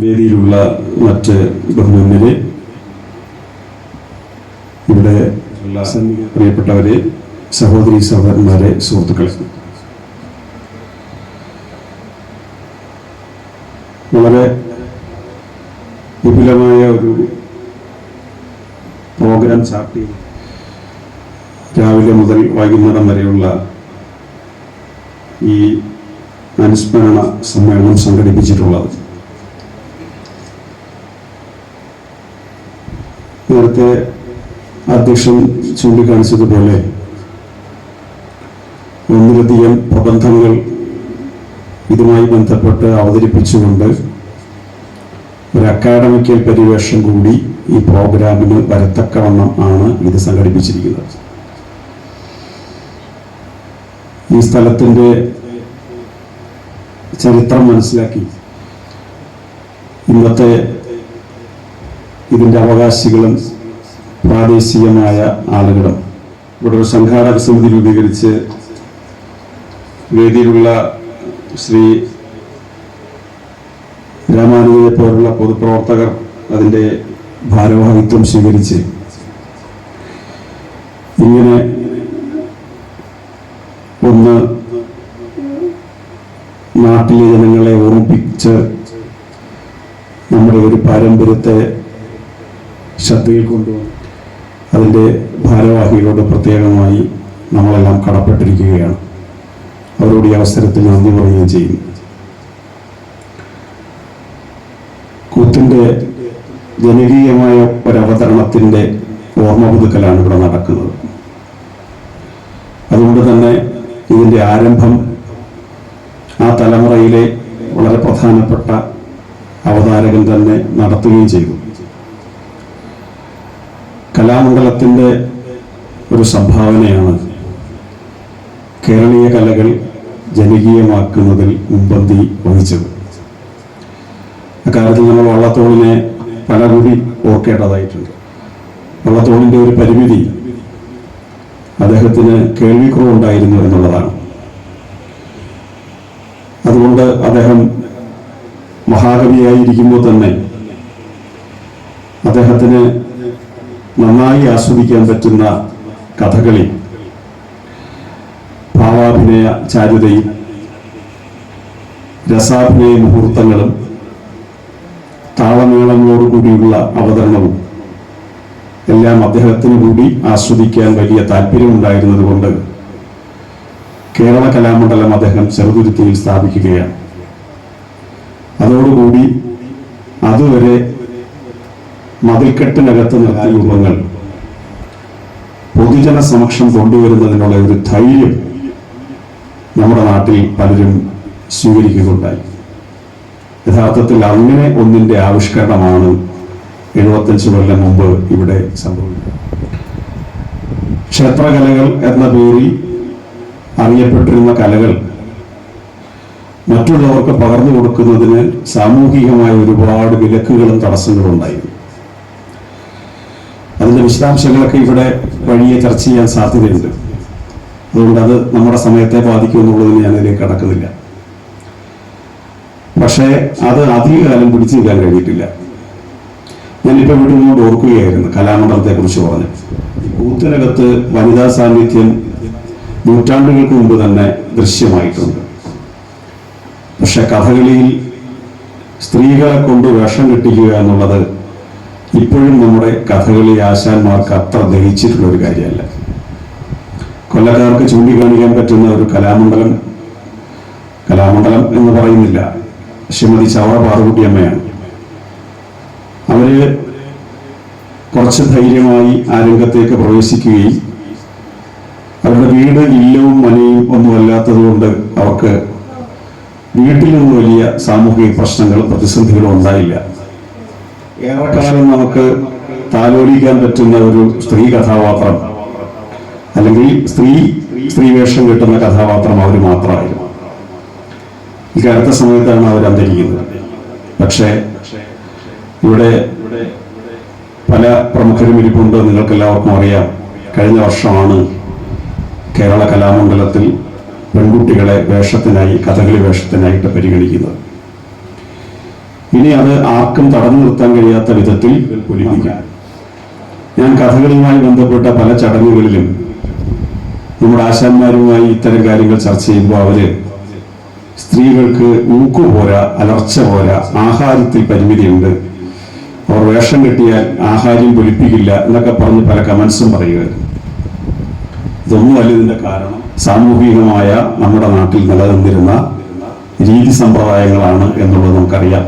വേദിയിലുള്ള മറ്റ് ബഹുമാന്യരെ ഇവിടെ പ്രിയപ്പെട്ടവരെ സഹോദരി സഹോദരന്മാരെ സുഹൃത്തുക്കളെ. വളരെ വിപുലമായ ഒരു പ്രോഗ്രാം ചാർട്ട് ചെയ്തു. രാവിലെ മുതൽ വൈകുന്നേരം വരെയുള്ള ഈ അനുസ്മരണ സമ്മേളനം സംഘടിപ്പിച്ചിട്ടുള്ളത്. നേരത്തെ അധ്യക്ഷൻ ചൂണ്ടിക്കാണിച്ചതുപോലെ ഒന്നിലധികം പ്രബന്ധങ്ങൾ ഇതുമായി ബന്ധപ്പെട്ട് അവതരിപ്പിച്ചുകൊണ്ട് ഒരു അക്കാഡമിക്കൽ പരിവേഷം കൂടി ഈ പ്രോഗ്രാമിന് വരത്തക്കവണ്ണം ആണ് ഇത് സംഘടിപ്പിച്ചിരിക്കുന്നത്. ഈ സ്ഥലത്തിന്റെ ചരിത്രം മനസ്സിലാക്കി ഇന്നത്തെ ഇതിന്റെ അവകാശികളും പ്രാദേശികമായ ആളുകളും. ഇവിടെ ഒരു സംഘാടക സമിതി രൂപീകരിച്ച് വേദിയിലുള്ള ശ്രീ രാമാനുജയെ പോലുള്ള പൊതുപ്രവർത്തകർ അതിന്റെ ഭാരവാഹിത്വം സ്വീകരിച്ച് ഇങ്ങനെ ഒന്ന് നാട്ടിലെ ജനങ്ങളെ ഓർമ്മിപ്പിച്ച് നമ്മുടെ ഒരു പാരമ്പര്യത്തെ ശ്രദ്ധയിൽ കൊണ്ടുവന്നു അതിന്റെ ഭാരവാഹികളോട് പ്രത്യേകമായി നമ്മളെല്ലാം കടപ്പെട്ടിരിക്കുകയാണ്. അവരോട് ഈ അവസരത്തിൽ നന്ദി പറയുകയും ചെയ്യും. കൂത്തിന്റെ ജനകീയമായ ഒരവതരണത്തിന്റെ ഓർമ്മ പുതുക്കലാണ് ഇവിടെ നടക്കുന്നത്. അതുകൊണ്ട് തന്നെ ഇതിന്റെ ആരംഭം ആ തലമുറയിലെ വളരെ പ്രധാനപ്പെട്ട അവതാരകൻ തന്നെ നടത്തുകയും ചെയ്തു. കലാമണ്ഡലത്തിന്റെ ഒരു സംഭാവനയാണ്. കേരളീയ കലകൾ ജനകീയമാക്കുന്നതിൽ മുമ്പന്തി വഹിച്ചത്. അക്കാലത്ത് നമ്മൾ വള്ളത്തോളിനെ പല കൂടി ഓർക്കേണ്ടതായിട്ടുണ്ട്. വള്ളത്തോളിന്റെ ഒരു പരിമിതി അദ്ദേഹത്തിന് കേൾവിക്കുറവുണ്ടായിരുന്നു എന്നുള്ളതാണ്. അതുകൊണ്ട് അദ്ദേഹം മഹാകവിയായിരിക്കുമ്പോൾ തന്നെ അദ്ദേഹത്തിന് നന്നായി ആസ്വദിക്കാൻ പറ്റുന്ന കഥകളി. ഭാവാഭിനയ ചാരുതയും രസാഭിനയ മുഹൂർത്തങ്ങളും താളമേളങ്ങളോടുകൂടിയുള്ള അവതരണവും എല്ലാം അദ്ദേഹത്തിന് കൂടി ആസ്വദിക്കാൻ വലിയ താല്പര്യമുണ്ടായിരുന്നതുകൊണ്ട് കേരള കലാമണ്ഡലം അദ്ദേഹം ചെറുതുരുത്തിയിൽ സ്ഥാപിക്കുകയാണ്. അതോടുകൂടി അതുവരെ മതിൽക്കെട്ടിനകത്ത് രൂപങ്ങൾ. പൊതുജന സമക്ഷം കൊണ്ടുവരുന്നതിനുള്ള ഒരു ധൈര്യം നമ്മുടെ നാട്ടിൽ പലരും സ്വീകരിക്കുകയുണ്ടായി യഥാർത്ഥത്തിൽ അങ്ങനെ ഒന്നിന്റെ ആവിഷ്കരണമാണ് എഴുപത്തഞ്ച് കൊല്ലം മുമ്പ് ഇവിടെ സംഭവിച്ചത്. ക്ഷേത്രകലകൾ എന്ന പേരിൽ അറിയപ്പെട്ടിരുന്ന കലകൾ മറ്റുള്ളവർക്ക് പകർന്നു കൊടുക്കുന്നതിന് സാമൂഹികമായ ഒരുപാട് വിലക്കുകളും തടസ്സങ്ങളും ഉണ്ടായിരുന്നു അതിന്റെ വിശദാംശങ്ങളൊക്കെ ഇവിടെ വഴിയെ ചർച്ച ചെയ്യാൻ സാധ്യതയുണ്ട്. അതുകൊണ്ട് അത് നമ്മുടെ സമയത്തെ ബാധിക്കുമെന്നുള്ളതിന് ഞാൻ അതിലേക്ക് കടക്കുന്നില്ല. പക്ഷേ അത് അധികകാലം പിടിച്ചു നിൽക്കാൻ കഴിഞ്ഞിട്ടില്ല. ഞാനിപ്പോൾ വീട്ടിൽ നിന്നോട് ഓർക്കുകയായിരുന്നു കലാമണ്ഡലത്തെ കുറിച്ച് പറഞ്ഞു. കൂത്തിനകത്ത് വനിതാ സാന്നിധ്യം നൂറ്റാണ്ടുകൾക്ക് മുമ്പ് തന്നെ ദൃശ്യമായിട്ടുണ്ട്. പക്ഷെ കഥകളിയിൽ സ്ത്രീകളെ കൊണ്ട് വേഷം കെട്ടിക്കുക എന്നുള്ളത് ഇപ്പോഴും നമ്മുടെ കഥകളി ആശാന്മാർക്ക് അത്ര ദഹിച്ചിട്ടുള്ള ഒരു കാര്യമല്ല. കൊല്ലക്കാർക്ക് ചൂണ്ടിക്കാണിക്കാൻ പറ്റുന്ന ഒരു കലാമണ്ഡലം കലാമണ്ഡലം എന്ന് പറയുന്നില്ല. ശ്രീമതി ചവറ പാറുകുട്ടിയമ്മയാണ്. അവർ കുറച്ച് ധൈര്യമായി ആ രംഗത്തേക്ക് പ്രവേശിക്കുകയും അവരുടെ വീട് ഇല്ലവും മനയും ഒന്നും അല്ലാത്തതുകൊണ്ട് അവർക്ക് വീട്ടിൽ നിന്ന് വലിയ സാമൂഹിക പ്രശ്നങ്ങളും പ്രതിസന്ധികളും ഉണ്ടായില്ല. ഏറെക്കാലം നമുക്ക് താലോലിക്കാൻ പറ്റുന്ന ഒരു സ്ത്രീ കഥാപാത്രം. അല്ലെങ്കിൽ സ്ത്രീ സ്ത്രീ വേഷം കിട്ടുന്ന കഥാപാത്രം അവർ മാത്രമായിരുന്നു. ഈ അടുത്ത സമയത്താണ് അവർ അന്തരിക്കുന്നത്. പക്ഷേ ഇവിടെ പല പ്രമുഖരും ഇരിപ്പുണ്ട്. നിങ്ങൾക്ക് എല്ലാവർക്കും അറിയാം. കഴിഞ്ഞ വർഷമാണ് കേരള കലാമണ്ഡലത്തിൽ പെൺകുട്ടികളെ വേഷത്തിനായി കഥകളി വേഷത്തിനായിട്ട് പരിഗണിക്കുന്നത്. ഇനി അത് ആർക്കും തടഞ്ഞു നിർത്താൻ കഴിയാത്ത വിധത്തിൽ പൊലിപ്പിക്കാം. ഞാൻ കഥകളുമായി ബന്ധപ്പെട്ട പല ചടങ്ങുകളിലും നമ്മുടെ ആശാന്മാരുമായി ഇത്തരം കാര്യങ്ങൾ ചർച്ച ചെയ്യുമ്പോൾ അവർ സ്ത്രീകൾക്ക് ഊക്ക് പോരാ അലർച്ച പോരാ ആഹാരത്തിൽ പരിമിതിയുണ്ട്. അവർ വേഷം കെട്ടിയാൽ ആഹാരം പൊലിപ്പിക്കില്ല എന്നൊക്കെ പറഞ്ഞ് പല കമൻസും പറയുകയായിരുന്നു ഇതൊന്നുമല്ല ഇതിന്റെ കാരണം. സാമൂഹികമായ നമ്മുടെ നാട്ടിൽ നിലനിന്നിരുന്ന രീതി സമ്പ്രദായങ്ങളാണ് എന്നുള്ളത് നമുക്കറിയാം.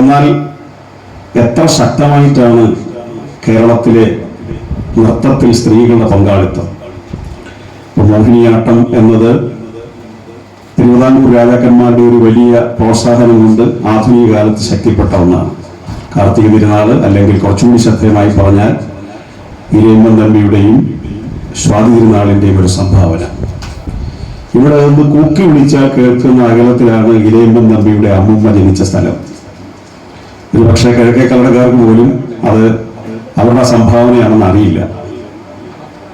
എന്നാൽ എത്ര ശക്തമായിട്ടാണ് കേരളത്തിലെ നൃത്തത്തിൽ സ്ത്രീകളുടെ പങ്കാളിത്തം? മോഹിനിയാട്ടം എന്നത് തിരുവിതാംകൂർ രാജാക്കന്മാരുടെ ഒരു വലിയ പ്രോത്സാഹനം കൊണ്ട് ആധുനിക കാലത്ത് ശക്തിപ്പെട്ട ഒന്നാണ്. കാർത്തിക തിരുനാൾ അല്ലെങ്കിൽ കുറച്ചുകൂടി ശ്രദ്ധേയമായി പറഞ്ഞാൽ ഇരയമ്മൻ തമ്പിയുടെയും സ്വാതി തിരുനാളിന്റെയും ഒരു സംഭാവന. ഇവിടെ നിന്ന് കൂക്കി വിളിച്ചാൽ കേൾക്കുന്ന അകലത്തിലാണ് ഇരയമ്മൻ തമ്പിയുടെ അമ്മമ്മ ജനിച്ച സ്ഥലം. ഒരു പക്ഷേ പോലും അത് അവരുടെ സംഭാവനയാണെന്ന് അറിയില്ല.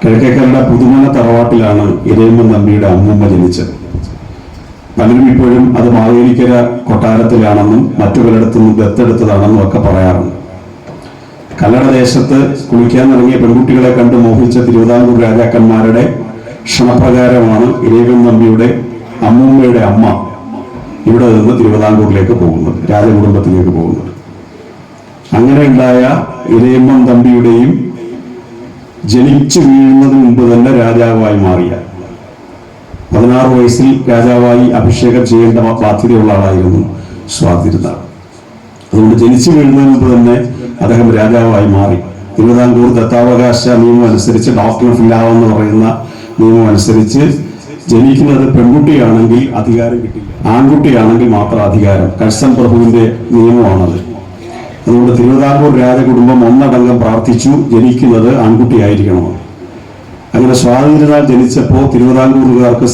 കിഴക്കേക്കരയുടെ പുതുമന തറവാട്ടിലാണ് ഇരയമ്മൻ നമ്പിയുടെ അമ്മൂമ്മ ജനിച്ചത്. പലരും ഇപ്പോഴും അത് മാവേലിക്കര കൊട്ടാരത്തിലാണെന്നും മറ്റു പലയിടത്തുനിന്നും ദത്തെടുത്തതാണെന്നും ഒക്കെ പറയാറുണ്ട്. കല്ലട ദേശത്ത് കുളിക്കാൻ ഇറങ്ങിയ പെൺകുട്ടികളെ കണ്ട് മോഹിച്ച തിരുവിതാംകൂർ രാജാക്കന്മാരുടെ ക്ഷണപ്രകാരമാണ് ഇരയമ്മൻ നമ്പിയുടെ അമ്മൂമ്മയുടെ അമ്മ ഇവിടെ നിന്ന് തിരുവിതാംകൂറിലേക്ക് പോകുന്നത് രാജകുടുംബത്തിലേക്ക് പോകുന്നത്. ഉണ്ടായ ഇരയമ്മൻ തമ്പിയുടെയും ജനിച്ചു വീഴുന്നതിന് മുമ്പ് തന്നെ രാജാവായി മാറിയ. പതിനാറ് വയസ്സിൽ രാജാവായി അഭിഷേകം ചെയ്യേണ്ട ബാധ്യതയുള്ള ആളായിരുന്നു സ്വാതിരുന്ന അതുകൊണ്ട് ജനിച്ചു വീഴുന്നതിന് മുമ്പ് തന്നെ അദ്ദേഹം രാജാവായി മാറി. തിരുവിതാംകൂർ ദത്താവകാശ നിയമം അനുസരിച്ച് ഡോക്ടർ ഫില്ലാവെന്ന് പറയുന്ന നിയമം അനുസരിച്ച് ജനിക്കുന്നത് പെൺകുട്ടിയാണെങ്കിൽ അധികാരം കിട്ടില്ല. ആൺകുട്ടിയാണെങ്കിൽ മാത്രം അധികാരം. കഴ്സൻ പ്രഭുവിന്റെ നിയമമാണത്. അതുകൊണ്ട് തിരുവിതാംകൂർ രാജകുടുംബം ഒന്നടങ്കം പ്രാർത്ഥിച്ചു ജനിക്കുന്നത് ആൺകുട്ടിയായിരിക്കണമെന്ന് അങ്ങനെ സ്വാതന്ത്ര്യനാൾ ജനിച്ചപ്പോൾ തിരുവിതാംകൂറുകാർക്ക്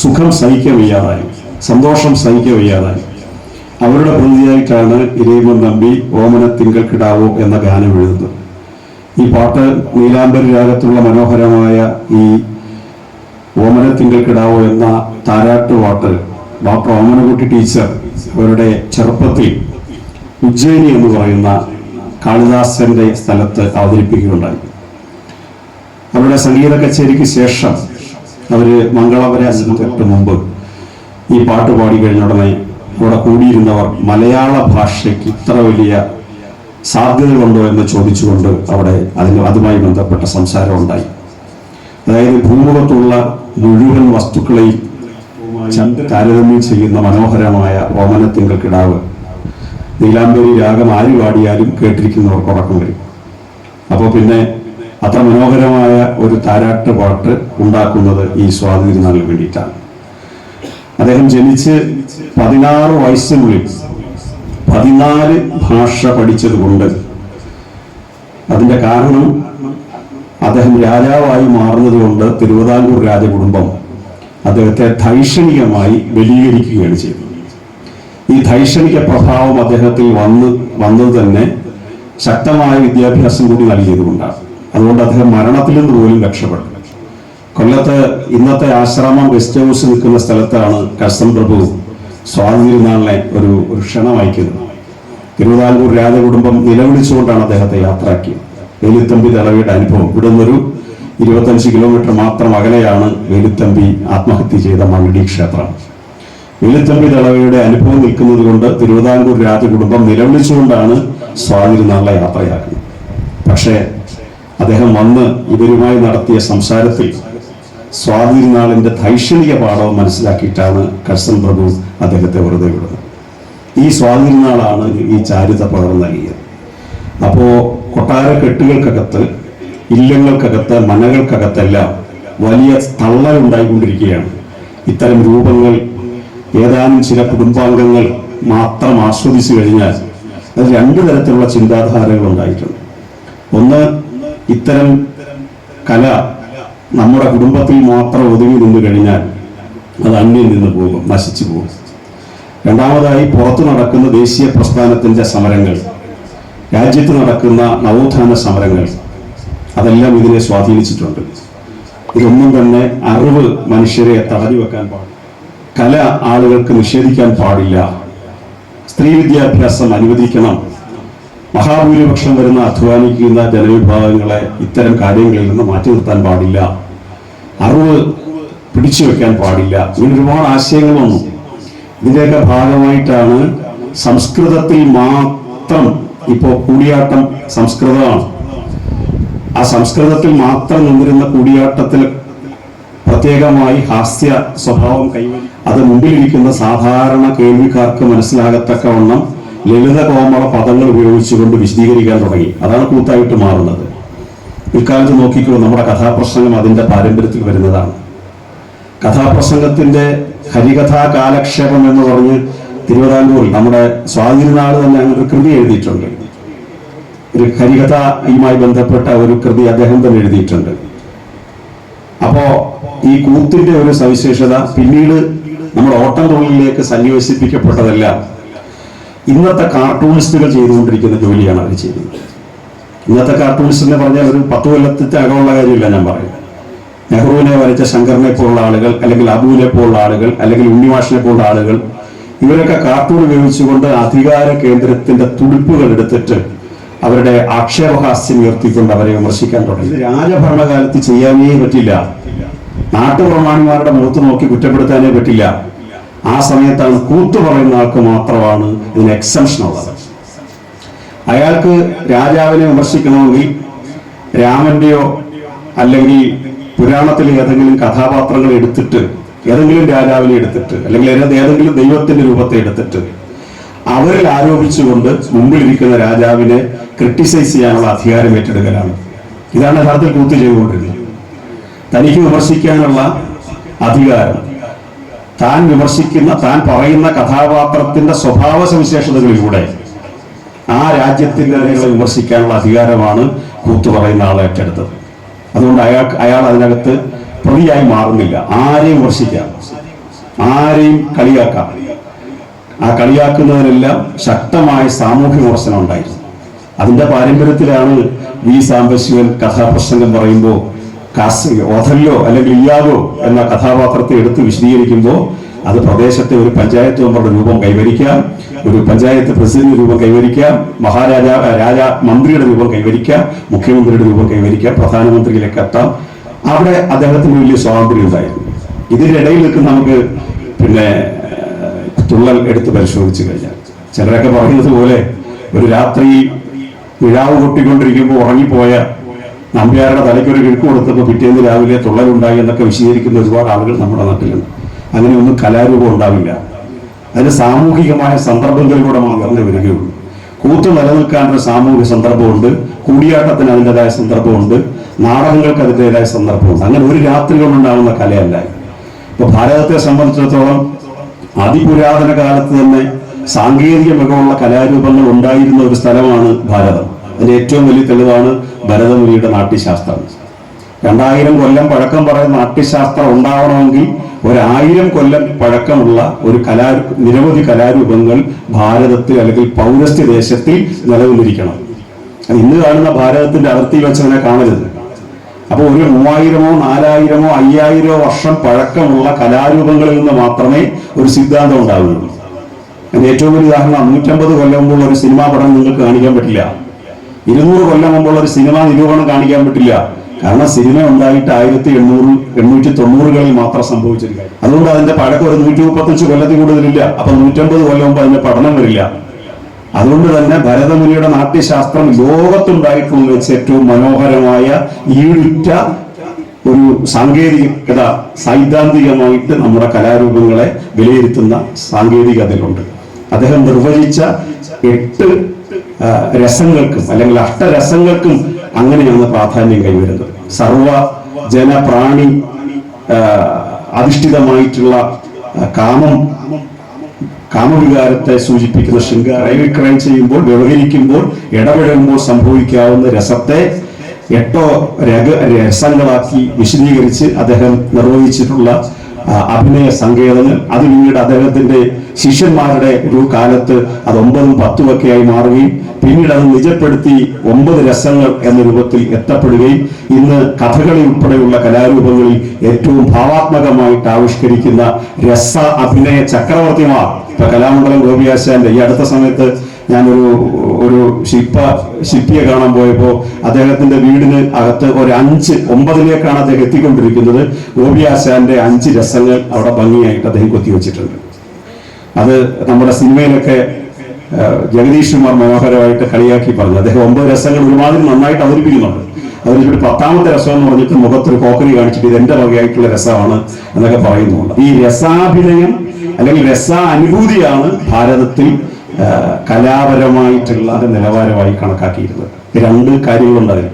സുഖം സഹിക്കാൻ വയ്യാതായി സന്തോഷം സഹിക്കാൻ വയ്യാതായി. അവരുടെ പ്രതിയായിട്ടാണ് ഇരയമൻ നമ്പി ഓമന തിങ്കൾ കിടാവോ എന്ന ഗാനം എഴുതുന്നത്. ഈ പാട്ട് നീലാംബരി രാഗത്തുള്ള മനോഹരമായ ഈ ഓമന തിങ്കൾ കിടാവോ എന്ന താരാട്ട് പാട്ട് ഡോക്ടർ ഓമനകുട്ടി ടീച്ചർ അവരുടെ ചെറുപ്പത്തിൽ ഉജ്ജയിനി എന്ന് പറയുന്ന കാളിദാസന്റെ സ്ഥലത്ത് അവതരിപ്പിക്കുകയുണ്ടായി. അവരുടെ സംഗീത കച്ചേരിക്ക് ശേഷം അവർ മംഗളപരാജന് തൊട്ട് മുമ്പ് ഈ പാട്ട് പാടി കഴിഞ്ഞ ഉടനെ അവിടെ കൂടിയിരുന്നവർ മലയാള ഭാഷയ്ക്ക് ഇത്ര വലിയ സാധ്യതകളുണ്ടോ എന്ന് ചോദിച്ചുകൊണ്ട് അവിടെ അതിന് അതുമായി ബന്ധപ്പെട്ട സംസാരം ഉണ്ടായി. അതായത് ഭൂമുഖത്തുള്ള മുഴുവൻ വസ്തുക്കളെയും താരതമ്യം ചെയ്യുന്ന മനോഹരമായ ഓമനത്തിങ്കൾ കിടാവ് നീലാംബരി രാഗം ആര് പാടിയാലും കേട്ടിരിക്കുന്നവർക്ക് ഉറക്കം വരും. അപ്പോൾ പിന്നെ അത്ര മനോഹരമായ ഒരു താരാട്ട് പാട്ട് ഉണ്ടാക്കുന്നത് ഈ സ്വാതന്ത്ര്യനാളിന് വേണ്ടിയിട്ടാണ്. അദ്ദേഹം ജനിച്ച് പതിനാറ് വയസ്സിനുള്ളിൽ പതിനാല് ഭാഷ പഠിച്ചതുകൊണ്ട് അതിന്റെ കാരണം അദ്ദേഹം രാജാവായി മാറുന്നത് കൊണ്ട് തിരുവിതാംകൂർ രാജകുടുംബം അദ്ദേഹത്തെ ധൈഷണികമായി ബലീകരിക്കുകയാണ് ചെയ്തത്. ഈ ധൈഷണിക പ്രഭാവം അദ്ദേഹത്തിൽ വന്ന് വന്നത് തന്നെ ശക്തമായ വിദ്യാഭ്യാസം കൂടി നൽകിയതുകൊണ്ടാണ്. അതുകൊണ്ട് അദ്ദേഹം മരണത്തിൽ നിന്ന് പോലും രക്ഷപ്പെട്ടു. കൊല്ലത്ത് ഇന്നത്തെ ആശ്രമം ഗസ്റ്റ് ഹൗസ് നിൽക്കുന്ന സ്ഥലത്താണ് കഴ്സൻ പ്രഭു സ്വാതന്ത്ര്യനാളിനെ ഒരു ഒരു ക്ഷണം അയക്കുന്നത് തിരുവിതാംകൂർ രാജകുടുംബം നിലവിളിച്ചുകൊണ്ടാണ് അദ്ദേഹത്തെ യാത്രയാക്കിയത്. വേലിത്തമ്പി തലവിയുടെ അനുഭവം. ഇവിടെ നിന്നൊരു ഇരുപത്തഞ്ച് കിലോമീറ്റർ മാത്രം അകലെയാണ് വേലിത്തമ്പി ആത്മഹത്യ ചെയ്ത മങ്കടി ക്ഷേത്രം. വേലിത്തമ്പി തളവയുടെ അനുഭവം നിൽക്കുന്നത് കൊണ്ട് തിരുവിതാംകൂർ രാജകുടുംബം നിലവിളിച്ചുകൊണ്ടാണ് സ്വാതിരുന്നാളെ യാത്രയാക്കുന്നത് പക്ഷേ അദ്ദേഹം വന്ന് ഇവരുമായി നടത്തിയ സംസാരത്തിൽ സ്വാതിരുനാളിന്റെ ധൈഷണിക പാഠവും മനസ്സിലാക്കിയിട്ടാണ് കഴ്സൻ പ്രഭു അദ്ദേഹത്തെ വെറുതെ വിടുന്നത്. ഈ സ്വാതിരുനാളാണ് ഈ ചാരിത പകർന്നു നൽകിയത്. അപ്പോ കൊട്ടാര കെട്ടുകൾക്കകത്ത് ഇല്ലങ്ങൾക്കകത്ത് മനകൾക്കകത്തെല്ലാം വലിയ തള്ളലുണ്ടായിക്കൊണ്ടിരിക്കുകയാണ് ഇത്തരം രൂപങ്ങൾ ഏതാനും ചില കുടുംബാംഗങ്ങൾ മാത്രം ആസ്വദിച്ചു കഴിഞ്ഞാൽ അത് രണ്ടു തരത്തിലുള്ള ചിന്താധാരകൾ ഉണ്ടായിട്ടുണ്ട്. ഒന്ന് ഇത്തരം കല നമ്മുടെ കുടുംബത്തിൽ മാത്രം ഒതുങ്ങി നിന്ന് കഴിഞ്ഞാൽ അത് അന്യം നിന്ന് പോകും നശിച്ചു പോകും. രണ്ടാമതായി പുറത്തു നടക്കുന്ന ദേശീയ പ്രസ്ഥാനത്തിന്റെ സമരങ്ങൾ രാജ്യത്ത് നടക്കുന്ന നവോത്ഥാന സമരങ്ങൾ അതെല്ലാം ഇതിനെ സ്വാധീനിച്ചിട്ടുണ്ട്. ഇതൊന്നും തന്നെ അറിവ് മനുഷ്യരെ തടഞ്ഞു വെക്കാൻ പാടില്ല. കല ആളുകൾക്ക് നിഷേധിക്കാൻ പാടില്ല. സ്ത്രീ വിദ്യാഭ്യാസം അനുവദിക്കണം. മഹാഭൂരിപക്ഷം വരുന്ന അധ്വാനിക്കുന്ന ജനവിഭാഗങ്ങളെ ഇത്തരം കാര്യങ്ങളിൽ നിന്ന് മാറ്റി നിർത്താൻ പാടില്ല. അറിവ് പിടിച്ചു വെക്കാൻ പാടില്ല. ഇങ്ങനെ ഒരുപാട് ആശയങ്ങൾ വന്നു. ഇതിന്റെയൊക്കെ ഭാഗമായിട്ടാണ് സംസ്കൃതത്തിൽ മാത്രം ഇപ്പോൾ കൂടിയാട്ടം സംസ്കൃതമാണ്. ആ സംസ്കൃതത്തിൽ മാത്രം നിന്നിരുന്ന കൂടിയാട്ടത്തിൽ പ്രത്യേകമായി ഹാസ്യ സ്വഭാവം കൈവരി അത് മുമ്പിലിരിക്കുന്ന സാധാരണ കേൾവിക്കാർക്ക് മനസ്സിലാകത്തക്കവണ്ണം ലളിത കോമള പദങ്ങൾ ഉപയോഗിച്ചുകൊണ്ട് വിശദീകരിക്കാൻ തുടങ്ങി. അതാണ് കൂത്തായിട്ട് മാറുന്നത്. ഇക്കാലത്ത് നോക്കിക്കോ നമ്മുടെ കഥാപ്രസംഗം അതിന്റെ പാരമ്പര്യത്തിൽ വരുന്നതാണ്. കഥാപ്രസംഗത്തിന്റെ ഹരികഥാ കാലക്ഷേപം എന്ന് പറഞ്ഞ് തിരുവിതാംകൂറിൽ നമ്മുടെ സ്വാതിരുനാൾ തന്നെ അങ്ങനെ ഒരു കൃതി എഴുതിയിട്ടുണ്ട്. ഒരു ഹരികഥയുമായി ബന്ധപ്പെട്ട ഒരു കൃതി അദ്ദേഹം തന്നെ എഴുതിയിട്ടുണ്ട്. അപ്പോ ഈ കൂത്തിന്റെ ഒരു സവിശേഷത പിന്നീട് നമ്മൾ ഓട്ടം തൊഴിലിലേക്ക് സന്നിവേശിപ്പിക്കപ്പെട്ടതല്ല. ഇന്നത്തെ കാർട്ടൂണിസ്റ്റുകൾ ചെയ്തുകൊണ്ടിരിക്കുന്ന ജോലിയാണ് അവർ ചെയ്യുന്നത്. ഇന്നത്തെ കാർട്ടൂണിസ്റ്റ് എന്ന് പറഞ്ഞാൽ ഒരു പത്ത് കൊല്ലത്തെ അകമുള്ള കാര്യമില്ല ഞാൻ പറയുന്നത്. നെഹ്റുവിനെ വരച്ച ശങ്കറിനെ പോലുള്ള ആളുകൾ അല്ലെങ്കിൽ അബുവിനെ പോലുള്ള ആളുകൾ അല്ലെങ്കിൽ ഉണ്ണിമാഷിനെ പോലുള്ള ആളുകൾ ഇവരൊക്കെ കാർട്ടൂൺ ഉപയോഗിച്ചുകൊണ്ട് അധികാര കേന്ദ്രത്തിന്റെ തുടിപ്പുകൾ എടുത്തിട്ട് അവരുടെ ആക്ഷേപഹാസ്യം ഉയർത്തിക്കൊണ്ട് അവരെ വിമർശിക്കാൻ തുടങ്ങി. രാജഭരണകാലത്ത് ചെയ്യാനേ പറ്റില്ല. നാട്ടുപ്രമാണിമാരുടെ മുഖത്ത് നോക്കി കുറ്റപ്പെടുത്താനേ പറ്റില്ല. ആ സമയത്താണ് കൂത്തു പറയുന്ന ആൾക്ക് മാത്രമാണ് ഇതിന് എക്സംഷൻ ഉള്ളത്. അയാൾക്ക് രാജാവിനെ വിമർശിക്കണമെങ്കിൽ രാമന്റെയോ അല്ലെങ്കിൽ പുരാണത്തിലെ ഏതെങ്കിലും കഥാപാത്രങ്ങൾ എടുത്തിട്ട് ഏതെങ്കിലും രാജാവിനെ എടുത്തിട്ട് അല്ലെങ്കിൽ ഏതെങ്കിലും ദൈവത്തിന്റെ രൂപത്തെ എടുത്തിട്ട് അവരിൽ ആരോപിച്ചുകൊണ്ട് മുമ്പിലിരിക്കുന്ന രാജാവിനെ ക്രിട്ടിസൈസ് ചെയ്യാനുള്ള അധികാരം ഏറ്റെടുക്കലാണ്. ഇതാണ് യഥാർത്ഥത്തിൽ കൂത്ത് ചെയ്തുകൊണ്ടിരുന്നത്. തനിക്ക് വിമർശിക്കാനുള്ള അധികാരം. താൻ വിമർശിക്കുന്ന താൻ പറയുന്ന കഥാപാത്രത്തിന്റെ സ്വഭാവ സവിശേഷതകളിലൂടെ ആ രാജ്യത്തിന്റെ അതിനെ വിമർശിക്കാനുള്ള അധികാരമാണ് കൂത്തു പറയുന്ന ആളെ ഏറ്റെടുത്തത്. അതുകൊണ്ട് അയാൾ അയാൾ അതിനകത്ത് പ്രതിയായി മാറുന്നില്ല. ആരെയും വിമർശിക്കാം. ആരെയും കളിയാക്കാം. ആ കളിയാക്കുന്നതിനെല്ലാം ശക്തമായ സാമൂഹ്യ വിമർശനം ഉണ്ടായിരുന്നു. അതിന്റെ പാരമ്പര്യത്തിലാണ് വി സാംബശിവൻ കഥാപ്രസംഗം പറയുമ്പോൾ ഓഥല്ലോ അല്ലെങ്കിൽ ഇയാഗോ എന്ന കഥാപാത്രത്തെ എടുത്ത് വിശദീകരിക്കുമ്പോൾ അത് പ്രദേശത്തെ ഒരു പഞ്ചായത്ത് മെമ്പറുടെ രൂപം കൈവരിക്കാം ഒരു പഞ്ചായത്ത് പ്രസിഡന്റ് രൂപം കൈവരിക്കാം മഹാരാജ രാജ മന്ത്രിയുടെ രൂപം കൈവരിക്കാം മുഖ്യമന്ത്രിയുടെ രൂപം കൈവരിക്കാം പ്രധാനമന്ത്രിയിലേക്ക് എത്താം അവിടെ അദ്ദേഹത്തിന് വലിയ സ്വാതന്ത്ര്യം ഉണ്ടായിരുന്നു. ഇതിനിടയിൽ നിൽക്കുന്ന നമുക്ക് പിന്നെ തുള്ളൽ എടുത്ത് പരിശോധിച്ചു കഴിഞ്ഞാൽ ചിലരൊക്കെ പറയുന്നത് പോലെ ഒരു രാത്രി വിഴാവ് കൊട്ടിക്കൊണ്ടിരിക്കുമ്പോൾ ഉറങ്ങിപ്പോയ നമ്പ്യാരുടെ തലയ്ക്കൊരു കിഴക്ക് കൊടുത്തപ്പോൾ പിറ്റേന്ന് രാവിലെ തുള്ളലുണ്ടായി എന്നൊക്കെ വിശദീകരിക്കുന്ന ഒരുപാട് ആളുകൾ നമ്മുടെ നാട്ടിലുണ്ട്. അങ്ങനെയൊന്നും കലാരൂപം ഉണ്ടാവില്ല. അതിന് സാമൂഹികമായ സന്ദർഭങ്ങളിലൂടെ മാത്രമേ വരികയുള്ളൂ. കൂത്ത് നിലനിൽക്കാനൊരു സാമൂഹിക സന്ദർഭമുണ്ട്. കൂടിയാട്ടത്തിന് അതിന്റെതായ സന്ദർഭമുണ്ട്. നാടകങ്ങൾക്ക് അതിന്റെതായ സന്ദർഭമുണ്ട്. അങ്ങനെ ഒരു രാത്രി കൊണ്ടുണ്ടാകുന്ന കലയല്ല ഇപ്പൊ ഭാരതത്തെ സംബന്ധിച്ചിടത്തോളം അതിപുരാതന കാലത്ത് തന്നെ സാങ്കേതിക മികവുള്ള കലാരൂപങ്ങൾ ഉണ്ടായിരുന്ന ഒരു സ്ഥലമാണ് ഭാരതം. അതിന്റെ ഏറ്റവും വലിയ തെളിവാണ് ഭരതമുനിയുടെ നാട്യശാസ്ത്രം. രണ്ടായിരം കൊല്ലം പഴക്കം പറയുന്ന നാട്യശാസ്ത്രം ഉണ്ടാവണമെങ്കിൽ ഒരായിരം കൊല്ലം പഴക്കമുള്ള ഒരു കലാ നിരവധി കലാരൂപങ്ങൾ ഭാരതത്തിൽ അല്ലെങ്കിൽ പൗരസ്ത്യ ദേശത്തിൽ നിലനിന്നിരിക്കണം. ഇന്ന് കാണുന്ന ഭാരതത്തിന്റെ അതിർത്തിയിൽ വെച്ചവനെ കാണരുത്. അപ്പോൾ ഒരു മൂവായിരമോ നാലായിരമോ അയ്യായിരമോ വർഷം പഴക്കമുള്ള കലാരൂപങ്ങളിൽ നിന്ന് മാത്രമേ ഒരു സിദ്ധാന്തം ഉണ്ടാവുകയുള്ളൂ. അതിന് ഏറ്റവും വലിയ ഉദാഹരണം നൂറ്റമ്പത് കൊല്ലം മുമ്പുള്ള ഒരു സിനിമാ പടം നിങ്ങൾക്ക് കാണിക്കാൻ പറ്റില്ല. ഇരുന്നൂറ് കൊല്ലം മുമ്പുള്ള ഒരു സിനിമ നിരൂപണം കാണിക്കാൻ പറ്റില്ല. കാരണം സിനിമ ഉണ്ടായിട്ട് ആയിരത്തി എണ്ണൂറ് എണ്ണൂറ്റി തൊണ്ണൂറുകളിൽ മാത്രം സംഭവിച്ചൊരു അതുകൊണ്ട് അതിന്റെ പഴക്കം ഒരു നൂറ്റി മുപ്പത്തഞ്ച് കൊല്ലത്തിൽ കൂടുതലില്ല. അപ്പൊ നൂറ്റമ്പത് കൊല്ലം മുമ്പ് അതിന്റെ പഠനം വരില്ല. അതുകൊണ്ട് തന്നെ ഭരതമുനിയുടെ നാട്യശാസ്ത്രം ലോകത്തുണ്ടായിട്ടുള്ള വെച്ച് ഏറ്റവും മനോഹരമായ ഈടുറ്റ ഒരു സാങ്കേതികത സൈദ്ധാന്തികമായിട്ട് നമ്മുടെ കലാരൂപങ്ങളെ വിലയിരുത്തുന്ന സാങ്കേതികതയിലുണ്ട് അദ്ദേഹം നിർവചിച്ച എട്ട് രസങ്ങൾക്കും അല്ലെങ്കിൽ അഷ്ടരസങ്ങൾക്കും അങ്ങനെയാണ് പ്രാധാന്യം കൈവരുന്നത് സർവ ജനപ്രാണി അധിഷ്ഠിതമായിട്ടുള്ള കാമം കാമവികാരത്തെ സൂചിപ്പിക്കുന്ന ശൃംഗാര ക്രൈം ചെയ്യുമ്പോൾ വ്യവഹരിക്കുമ്പോൾ ഇടപഴകുമ്പോൾ സംഭവിക്കാവുന്ന രസത്തെ എട്ടോ രഗ രസങ്ങളാക്കി വിശദീകരിച്ച് അദ്ദേഹം നിർവഹിച്ചിട്ടുള്ള അഭിനയ സങ്കേതങ്ങൾ. അത് പിന്നീട് അദ്ദേഹത്തിന്റെ ശിഷ്യന്മാരുടെ ഒരു കാലത്ത് അത് ഒമ്പതും പത്തും ഒക്കെ ആയി മാറുകയും പിന്നീട് അത് നിജപ്പെടുത്തി ഒമ്പത് രസങ്ങൾ എന്ന രൂപത്തിൽ എത്തപ്പെടുകയും ഇന്ന് കഥകളി ഉൾപ്പെടെയുള്ള കലാരൂപങ്ങളിൽ ഏറ്റവും ഭാവാത്മകമായിട്ട് ആവിഷ്കരിക്കുന്ന രസ അഭിനയ ചക്രവർത്തിമാർ ഇപ്പൊ കലാമണ്ഡലം ഗോപിയാശാന്റെ ഈ അടുത്ത സമയത്ത് ഞാനൊരു ഒരു ശില്പ ശില്പിയെ കാണാൻ പോയപ്പോൾ അദ്ദേഹത്തിന്റെ വീടിന് അകത്ത് ഒരു അഞ്ച് ഒമ്പതിലേക്കാണ് അദ്ദേഹം എത്തിക്കൊണ്ടിരിക്കുന്നത്. ഗോപിയാശാന്റെ അഞ്ച് രസങ്ങൾ അവിടെ ഭംഗിയായിട്ട് അദ്ദേഹം കൊത്തിവെച്ചിട്ടുണ്ട്. അത് നമ്മുടെ സിനിമയിലൊക്കെ ജഗദീഷ് കുമാർ മനോഹരമായിട്ട് കളിയാക്കി പറഞ്ഞു. അദ്ദേഹം ഒമ്പത് രസങ്ങൾ ഒരുമാതിരി നന്നായിട്ട് അവതരിപ്പിക്കുന്നുണ്ട്. അതിൽ പത്താമത്തെ രസം എന്ന് പറഞ്ഞിട്ട് മുഖത്തൊരു കോക്കറി കാണിച്ചിട്ട് ഇത് എന്റെ വകയായിട്ടുള്ള രസമാണ് എന്നൊക്കെ പറയുന്നുണ്ട്. ഈ രസാഭിനയം അല്ലെങ്കിൽ രസാനുഭൂതിയാണ് ഭാരതത്തിൽ കലാപരമായിട്ടുള്ള നിലവാരമായി കണക്കാക്കിയിരുന്നത്. രണ്ട് കാര്യങ്ങളുണ്ട് അതിൽ.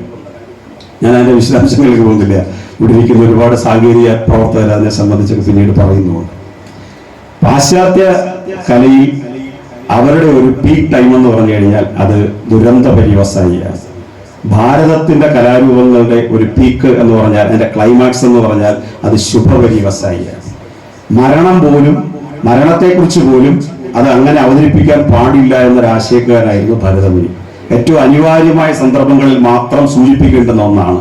ഞാൻ അതിന്റെ വിശദാംശങ്ങളിലേക്ക് പോകുന്നില്ല. ഇവിടെ ഇരിക്കുന്ന ഒരുപാട് സാങ്കേതിക പ്രവർത്തകർ അതിനെ സംബന്ധിച്ചൊക്കെ പിന്നീട് പറയുന്നുണ്ട്. പാശ്ചാത്യ കലയിൽ അവരുടെ ഒരു പീക്ക് ടൈം എന്ന് പറഞ്ഞു കഴിഞ്ഞാൽ അത് ദുരന്ത പര്യവസായിയാണ് ഭാരതത്തിന്റെ കലാരൂപങ്ങളുടെ ഒരു പീക്ക് എന്ന് പറഞ്ഞാൽ അതിന്റെ ക്ലൈമാക്സ് എന്ന് പറഞ്ഞാൽ അത് ശുഭപര്യവസായിയാണ് മരണം പോലും മരണത്തെക്കുറിച്ച് പോലും അത് അങ്ങനെ അവതരിപ്പിക്കാൻ പാടില്ല എന്നൊരു ആശയക്കാരായിരുന്നു ഭരതമുനി. ഏറ്റവും അനിവാര്യമായ സന്ദർഭങ്ങളിൽ മാത്രം സൂചിപ്പിക്കേണ്ടുന്ന ഒന്നാണ്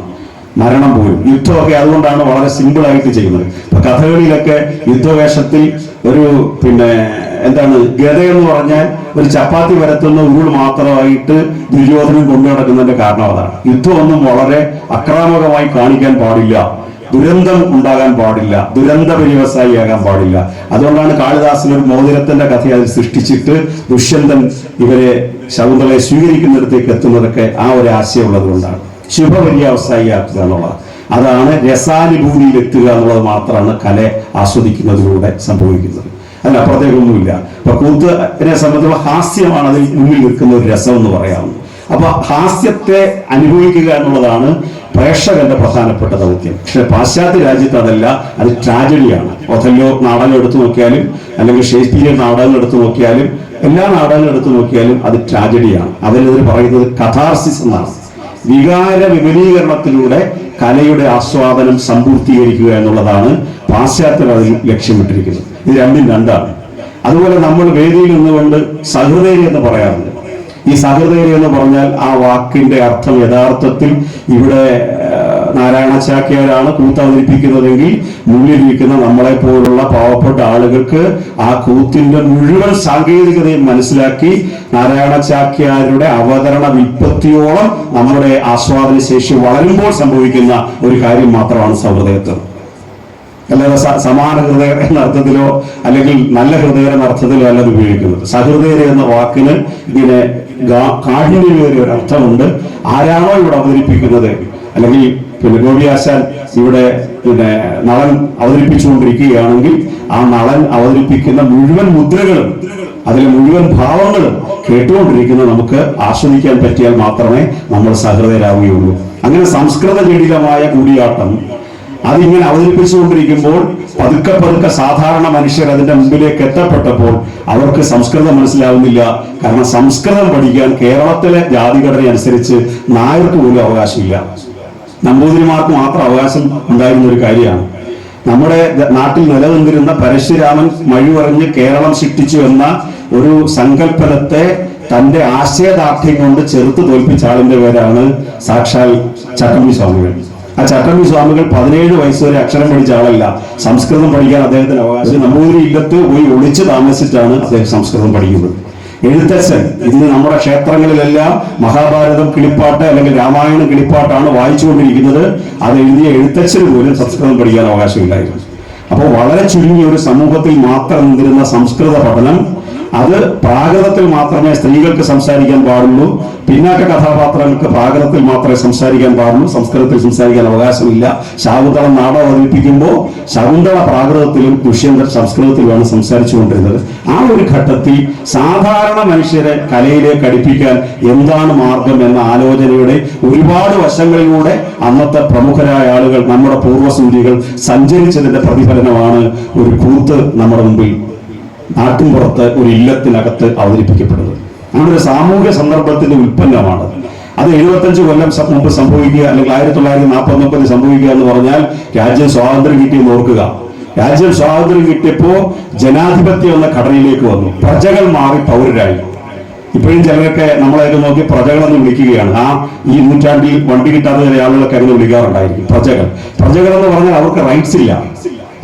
മരണം പോലും. യുദ്ധമൊക്കെ അതുകൊണ്ടാണ് വളരെ സിമ്പിൾ ആയിട്ട് ചെയ്യുന്നത്. ഇപ്പൊ കഥകളിയിലൊക്കെ യുദ്ധവേഷത്തിൽ ഒരു പിന്നെ എന്താണ് ഗത എന്ന് പറഞ്ഞാൽ ഒരു ചപ്പാത്തി വരത്തുന്ന ഉരുൾ മാത്രമായിട്ട് ദുര്യോധനം കൊണ്ടു നടക്കുന്നതിന്റെ കാരണം അതാണ്. യുദ്ധമൊന്നും വളരെ അക്രാമകമായി കാണിക്കാൻ പാടില്ല. ദുരന്തം ഉണ്ടാകാൻ പാടില്ല. ദുരന്ത ആകാൻ പാടില്ല. അതുകൊണ്ടാണ് കാളിദാസൻ ഒരു മോതിരത്തിന്റെ കഥ അതിൽ സൃഷ്ടിച്ചിട്ട് ദുഷ്യന്തൻ ഇവരെ ശകുന്തളയെ സ്വീകരിക്കുന്നിടത്തേക്ക് എത്തുന്നതൊക്കെ ആ ഒരു ആശയം ഉള്ളത് കൊണ്ടാണ് ശുഭപര്യാവസായിയാക്കുക എന്നുള്ളത് അതാണ് രസാനുഭൂതിയിൽ എത്തുക എന്നുള്ളത് മാത്രമാണ് കല ആസ്വദിക്കുന്നതിലൂടെ സംഭവിക്കുന്നത്. അല്ല അപ്പുറത്തേക്കൊന്നുമില്ല ഇപ്പൊ കൂത്തിനെ സംബന്ധിച്ചുള്ള ഹാസ്യമാണ് അതിൽ മുന്നിൽ നിൽക്കുന്ന ഒരു രസം എന്ന് പറയാവുന്നത് അപ്പൊ ഹാസ്യത്തെ അനുഭവിക്കുക എന്നുള്ളതാണ് പ്രേക്ഷകന്റെ പ്രധാനപ്പെട്ട ദൗത്യം. പക്ഷെ പാശ്ചാത്യ രാജ്യത്ത് അതല്ല അത് ട്രാജഡിയാണ്. ഒഥല്ലോ നാടകം എടുത്തു നോക്കിയാലും അല്ലെങ്കിൽ ഷേക്സ്പിയർ നാടകങ്ങൾ എടുത്തു നോക്കിയാലും എല്ലാ നാടകങ്ങളും എടുത്തു നോക്കിയാലും അത് ട്രാജഡിയാണ്. അതിനെതിരെ പറയുന്നത് കഥാർസിസ് എന്നാണ്. വികാര വിപുലീകരണത്തിലൂടെ കലയുടെ ആസ്വാദനം സമ്പൂർത്തീകരിക്കുക എന്നുള്ളതാണ് പാശ്ചാത്യർ അതിൽ ലക്ഷ്യമിട്ടിരിക്കുന്നത്. ഇത് രണ്ടും രണ്ടാണ്. അതുപോലെ നമ്മൾ വേദിയിൽ നിന്നുകൊണ്ട് സഹൃദയരി എന്ന് പറയാറുണ്ട്. ഈ സഹൃദയരി എന്ന് പറഞ്ഞാൽ ആ വാക്കിന്റെ അർത്ഥം യഥാർത്ഥത്തിൽ ഇവിടെ ആ, നാരായണചാക്യാരാണ് കൂത്ത് അവതരിപ്പിക്കുന്നതെങ്കിൽ മുന്നിലിരിക്കുന്ന നമ്മളെ പോലുള്ള പാവപ്പെട്ട ആളുകൾക്ക് ആ കൂത്തിന്റെ മുഴുവൻ സാങ്കേതികതയും മനസ്സിലാക്കി നാരായണ ചാക്യാരുടെ അവതരണ വിൽപ്പത്തിയോളം നമ്മുടെ ആസ്വാദന ശേഷി വളരുമ്പോൾ സംഭവിക്കുന്ന ഒരു കാര്യം മാത്രമാണ് സൗഹൃദയത്വം അല്ലാതെ സമാന ഹൃദയ എന്ന അർത്ഥത്തിലോ അല്ലെങ്കിൽ നല്ല ഹൃദയ എന്ന അർത്ഥത്തിലോ അല്ല ഇത് ഉപയോഗിക്കുന്നത്. സഹൃദയർ എന്ന വാക്കിന് ഇങ്ങനെ കാഠിന്യമേറിയ ഒരു അർത്ഥമുണ്ട്. ആരാണോ ഇവിടെ അവതരിപ്പിക്കുന്നത്? അല്ലെങ്കിൽ പിന്നെ ഗോപിയാശാൻ ഇവിടെ പിന്നെ നളൻ അവതരിപ്പിച്ചുകൊണ്ടിരിക്കുകയാണെങ്കിൽ ആ നളൻ അവതരിപ്പിക്കുന്ന മുഴുവൻ മുദ്രകളും അതിലെ മുഴുവൻ ഭാവങ്ങളും കേട്ടുകൊണ്ടിരിക്കുന്ന നമുക്ക് ആസ്വദിക്കാൻ പറ്റിയാൽ മാത്രമേ നമ്മൾ സഹൃദയരാവുകയുള്ളൂ. അങ്ങനെ സംസ്കൃത ജടിലമായ കൂടിയാട്ടം അതിങ്ങനെ അവതരിപ്പിച്ചുകൊണ്ടിരിക്കുമ്പോൾ പതുക്കെ പതുക്കെ സാധാരണ മനുഷ്യർ അതിന്റെ മുമ്പിലേക്ക് എത്തപ്പെട്ടപ്പോൾ അവർക്ക് സംസ്കൃതം മനസ്സിലാവുന്നില്ല. കാരണം സംസ്കൃതം പഠിക്കാൻ കേരളത്തിലെ ജാതിഘടന അനുസരിച്ച് നായർക്ക് പോലും അവകാശമില്ല. നമ്പൂതിരിമാർക്ക് മാത്രം അവകാശം ഉണ്ടായിരുന്ന ഒരു കാര്യമാണ്. നമ്മുടെ നാട്ടിൽ നിലനിന്നിരുന്ന പരശുരാമൻ മഴുവറിഞ്ഞ് കേരളം സൃഷ്ടിച്ചു എന്ന ഒരു സങ്കല്പനത്തെ തന്റെ ആശയദാർഢ്യം കൊണ്ട് ചെറുത്ത് തോൽപ്പിച്ച ആളിന്റെ പേരാണ് സാക്ഷാൽ ചട്ടമ്പി സ്വാമികൾ. ആ ചട്ടമ്പി സ്വാമികൾ പതിനേഴ് വയസ്സ് വരെ അക്ഷരം പഠിച്ച ആളല്ല. സംസ്കൃതം പഠിക്കാൻ അദ്ദേഹത്തിന് അവകാശം. നമ്പൂതിരി ഇല്ലത്ത് പോയി ഒളിച്ച് താമസിച്ചാണ് അദ്ദേഹം സംസ്കൃതം പഠിക്കുന്നത്. എഴുത്തച്ഛൻ. ഇന്ന് നമ്മുടെ ക്ഷേത്രങ്ങളിലെല്ലാം മഹാഭാരതം കിളിപ്പാട്ട് അല്ലെങ്കിൽ രാമായണം കിളിപ്പാട്ടാണ് വായിച്ചുകൊണ്ടിരിക്കുന്നത്. അത് എഴുതിയ എഴുത്തച്ഛന് പോലും സംസ്കൃതം പഠിക്കാൻ അവകാശമില്ലായിരുന്നു. അപ്പോൾ വളരെ ചുരുങ്ങിയ ഒരു സമൂഹത്തിൽ മാത്രം നിന്നിരുന്ന സംസ്കൃത പഠനം അത് പ്രാകൃതത്തിൽ മാത്രമേ സ്ത്രീകൾക്ക് സംസാരിക്കാൻ പാടുള്ളൂ. പിന്നാക്ക കഥാപാത്രങ്ങൾക്ക് പ്രാകൃതത്തിൽ മാത്രമേ സംസാരിക്കാൻ പാടുള്ളൂ. സംസ്കൃതത്തിൽ സംസാരിക്കാൻ അവകാശമില്ല. ശാകുന്തളം നാടകം അവതരിപ്പിക്കുമ്പോൾ ശകുന്തള പ്രാകൃതത്തിലും ദുഷ്യന്തർ സംസ്കൃതത്തിലുമാണ് സംസാരിച്ചുകൊണ്ടിരുന്നത്. ആ ഒരു ഘട്ടത്തിൽ സാധാരണ മനുഷ്യരെ കലയിലേക്ക് അടുപ്പിക്കാൻ എന്താണ് മാർഗം എന്ന ആലോചനയുടെ ഒരുപാട് വശങ്ങളിലൂടെ അന്നത്തെ പ്രമുഖരായ ആളുകൾ നമ്മുടെ പൂർവസൂരികൾ സഞ്ചരിച്ചതിന്റെ പ്രതിഫലനമാണ് ഒരു കൂത്ത് നമ്മുടെ മുമ്പിൽ നാട്ടിൻപുറത്ത് ഒരു ഇല്ലത്തിനകത്ത് അവതരിപ്പിക്കപ്പെടുന്നത്. അങ്ങനെ ഒരു സാമൂഹ്യ സന്ദർഭത്തിന്റെ ഉൽപ്പന്നമാണ്. അത് എഴുപത്തഞ്ച് കൊല്ലം മുമ്പ് സംഭവിക്കുക അല്ലെങ്കിൽ ആയിരത്തി തൊള്ളായിരത്തി നാൽപ്പത്തി ഒമ്പതിൽ സംഭവിക്കുക എന്ന് പറഞ്ഞാൽ രാജ്യം സ്വാതന്ത്ര്യം കിട്ടിയെന്ന് ഓർക്കുക. രാജ്യം സ്വാതന്ത്ര്യം കിട്ടിയപ്പോ ജനാധിപത്യം എന്ന ഘടനയിലേക്ക് വന്നു. പ്രജകൾ മാറി പൗരരായി. ഇപ്പോഴും ചിലരൊക്കെ നമ്മളൊക്കെ നോക്കി പ്രജകളെന്ന് വിളിക്കുകയാണ്. ആ ഈ നൂറ്റാണ്ടിൽ വണ്ടി കിട്ടാത്ത ആളുകളൊക്കെ അങ്ങനെ വിളിക്കാറുണ്ടായിരിക്കും. പ്രജകൾ. പ്രജകൾ എന്ന് പറഞ്ഞാൽ അവർക്ക് റൈറ്റ്സ് ഇല്ല.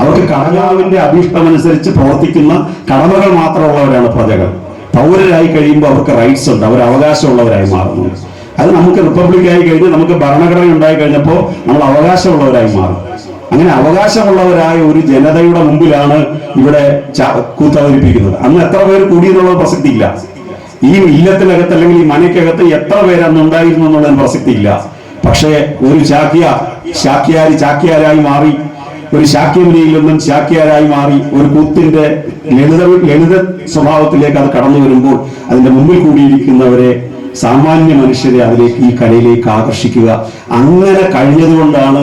അവർക്ക് കടലാവിന്റെ അഭീഷ്ടമനുസരിച്ച് പ്രവർത്തിക്കുന്ന കടമകൾ മാത്രമുള്ളവരാണ് പ്രജകൾ. പൗരരായി കഴിയുമ്പോൾ അവർക്ക് റൈറ്റ്സ് ഉണ്ട്. അവർ അവകാശമുള്ളവരായി മാറുന്നു. അത് നമുക്ക് റിപ്പബ്ലിക് ആയി കഴിഞ്ഞ് നമുക്ക് ഭരണഘടന ഉണ്ടായി കഴിഞ്ഞപ്പോൾ നമ്മൾ അവകാശമുള്ളവരായി മാറും. അങ്ങനെ അവകാശമുള്ളവരായ ഒരു ജനതയുടെ മുമ്പിലാണ് ഇവിടെ കൂത്തവതരിപ്പിക്കുന്നത് അന്ന് എത്ര പേര് കൂടിയെന്നുള്ളത് പ്രസക്തിയില്ല ഈ ഇല്ലത്തിനകത്ത് അല്ലെങ്കിൽ ഈ മനയ്ക്കകത്ത് എത്ര പേര് അന്ന് ഉണ്ടായിരുന്നു എന്നുള്ളതിന് പ്രസക്തിയില്ല പക്ഷേ ഒരു ചാക്യ ചാക്യാരി ചാക്യാരായി മാറി ഒരു ശാക്യമുനിയിൽ നിന്നും ശാക്യാരായി മാറി ഒരു കൂത്തിന്റെ ലളിത ലളിത സ്വഭാവത്തിലേക്ക് അത് കടന്നു വരുമ്പോൾ അതിന്റെ മുമ്പിൽ കൂടിയിരിക്കുന്നവരെ സാമാന്യ മനുഷ്യരെ അതിലേക്ക് ഈ കലയിലേക്ക് ആകർഷിക്കുക. അങ്ങനെ കഴിഞ്ഞതുകൊണ്ടാണ്